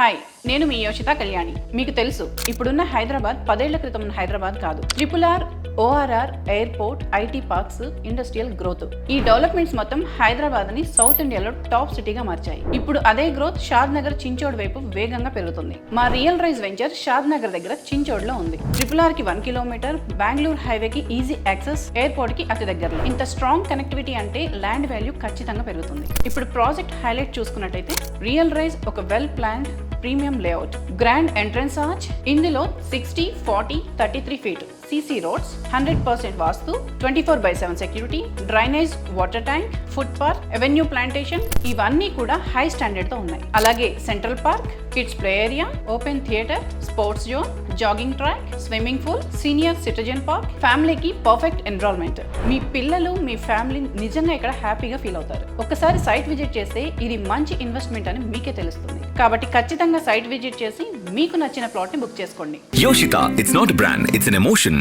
Hi నేను మీ యోషిత కళ్యాణి. మీకు తెలుసు ఇప్పుడున్న హైదరాబాద్ పదేళ్ళ క్రితం ఉన్న హైదరాబాద్ కాదు. Triple R ORR airport IT parks industrial growth. ఈ డెవలప్మెంట్స్ మొత్తం హైదరాబాద్ని సౌత్ ఇండియాలో టాప్ సిటీగా మార్చాయి. ఇప్పుడు అదే గ్రోత్ షాద్ నగర్ చించోడ్ వైపు వేగంగా పెరుగుతుంది. మా real rise venture Shadnagar దగ్గర చించోడ్లో ఉంది. ట్రిపుల్ ఆర్కి వన్ కిలోమీటర్ బెంగళూరు హైవే కి ఈజీ యాక్సెస్ ఎయిర్పోర్ట్కి అతి దగ్గరలో. ఇంత స్ట్రాంగ్ కనెక్టివిటీ అంటే ల్యాండ్ వాల్యూ ఖచ్చితంగా పెరుగుతుంది. ఇప్పుడు ప్రాజెక్ట్ హైలైట్ చూసుకున్నట్టయితే రియల్ రైజ్ ఒక well planned premium layout grand entrance arch ఇందులో sixty forty thirty three feet CC roads hundred percent vastu twenty four by seven security drainage water tank food park avenue plantation ఇవన్నీ కూడా high స్టాండర్డ్తో ఉన్నాయి. అలాగే central park kids play area open theatre sports zone jogging track swimming pool senior citizen park ఫ్యామిలీకి perfect enrolment మీ పిల్లలు మీ family నిజంగా ఇక్కడ హ్యాపీగా ఫీల్ అవుతారు. ఒకసారి సైట్ విజిట్ చేస్తే ఇది మంచి ఇన్వెస్ట్మెంట్ అని మీకే తెలుస్తుంది. కాబట్టి ఖచ్చితంగా సైట్ విజిట్ చేసి మీకు నచ్చిన ప్లాట్ని బుక్ చేసుకోండి. Yoshitha it's not brand it's an emotion.